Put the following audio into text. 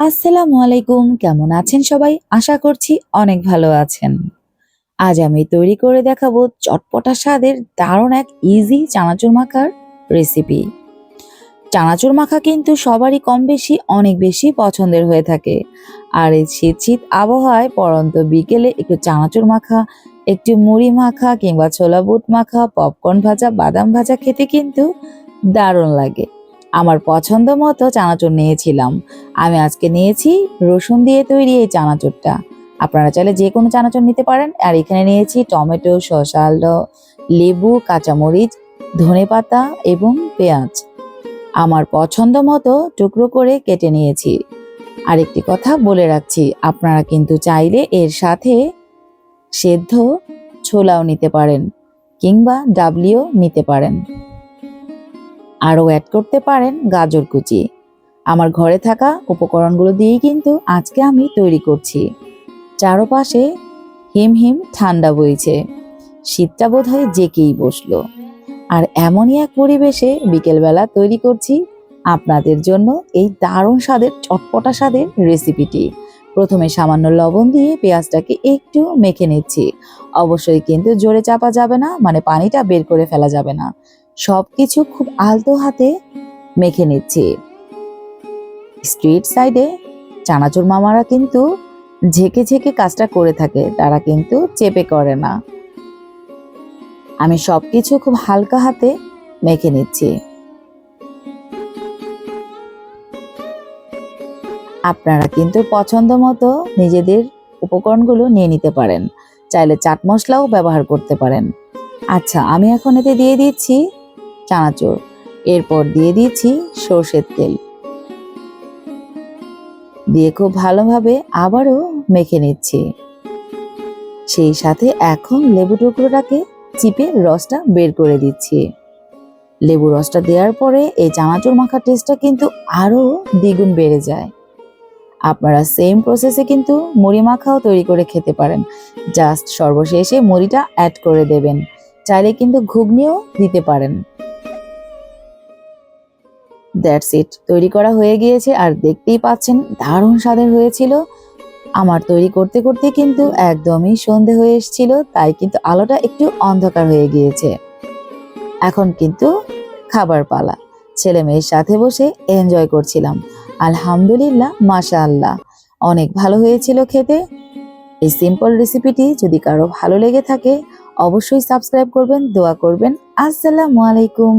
আসসালামু আলাইকুম, কেমন আছেন সবাই? আশা করছি অনেক ভালো আছেন। আজ আমি তৈরি করে দেখাবো চটপটা স্বাদের দারুণ এক ইজি চানাচুর মাখার রেসিপি চানাচুর মাখা কিন্তু সবারই কম বেশি, অনেক বেশি পছন্দের হয়ে থাকে। আর এই শীত শীত আবহাওয়ায় পরন্ত বিকেলে একটু চানাচুর মাখা, একটু মুড়ি মাখা কিংবা ছোলা বুট মাখা পপকর্ন ভাজা, বাদাম ভাজা খেতে কিন্তু দারুণ লাগে। আমার পছন্দ মতো চানাচুর নিয়েছিলাম। আমি আজকে নিয়েছি রসুন দিয়ে তৈরি এই চানাচুরটা। আপনারা চাইলে যে কোনো চানাচুর নিতে পারেন। আর এখানে নিয়েছি টমেটো, শসা ল- লেবু, কাঁচামরিচ ধনেপাতা এবং পেঁয়াজ। আমার পছন্দ মতো টুকরো করে কেটে নিয়েছি। আরেকটি কথা বলে রাখছি, আপনারা কিন্তু চাইলে এর সাথে সেদ্ধ ছোলাও নিতে পারেন কিংবা ডাবলিও নিতে পারেন। আরও অ্যাড করতে পারেন গাজর কুচি। আমার ঘরে থাকা উপকরণগুলো দিয়েই কিন্তু আজকে আমি তৈরি করছি। চারপাশে হিম হিম ঠান্ডা বইছে। শীতটা বোধ হয় জেকেই বসল। আর এমনই এক পরিবেশে বিকেলবেলা তৈরি করছি আপনাদের জন্য এই দারুণ স্বাদের চটপটা স্বাদের রেসিপিটি। প্রথমে সামান্য লবণ দিয়ে পেঁয়াজটাকে একটু মেখে নিচ্ছি। অবশ্যই কিন্তু জোরে চাপা যাবে না মানে পানিটা বের করে ফেলা যাবে না। সব কিছু খুব আলতো হাতে মেখে নিচ্ছি। স্ট্রিট সাইডে চানাচুর মামারা কিন্তু ঝেঁকে ঝেঁকে কাজটা করে থাকে, তারা কিন্তু চেপে করে না। আমি সবকিছু খুব হালকা হাতে মেখে নিচ্ছি। আপনারা কিন্তু পছন্দ মতো নিজেদের উপকরণগুলো নিয়ে নিতে পারেন, চাইলে চাট মশলাও ব্যবহার করতে পারেন। আচ্ছা আমি এখন এতে দিয়ে দিচ্ছি চানাচুর, এরপর দিয়ে দিচ্ছি সর্ষের তেল। দিয়ে খুব ভালোভাবে আবারও মেখে নিচ্ছি। সেই সাথে এখন লেবু টুকরোটাকে চিপে রসটা বের করে দিচ্ছি। লেবু রসটা দেওয়ার পরে এই চানাচুর মাখার টেস্টটা কিন্তু আরও দ্বিগুণ বেড়ে যায়। আপনারা সেম প্রসেসে কিন্তু মুড়ি মাখাও তৈরি করে খেতে পারেন। জাস্ট সর্বশেষে মুড়িটা অ্যাড করে দেবেন। চাইলে কিন্তু ঘুগনিও দিতে পারেন। দ্যাটস ইট তৈরি করা হয়ে গিয়েছে আর দেখতেই পাচ্ছেন, দারুণ স্বাদের হয়েছিল। আমার তৈরি করতে করতে কিন্তু একদমই সন্ধে হয়ে এসেছিল, তাই কিন্তু আলোটা একটু অন্ধকার হয়ে গিয়েছে। এখন কিন্তু খাবার পালা। ছেলে মেয়ের সাথে বসে এনজয় করছিলাম। আলহামদুলিল্লাহ মাশা আল্লাহ অনেক ভালো হয়েছিল খেতে। এই সিম্পল রেসিপিটি যদি কারও ভালো লেগে থাকে, অবশ্যই সাবস্ক্রাইব করবেন, দোয়া করবেন। আসসালামু আলাইকুম।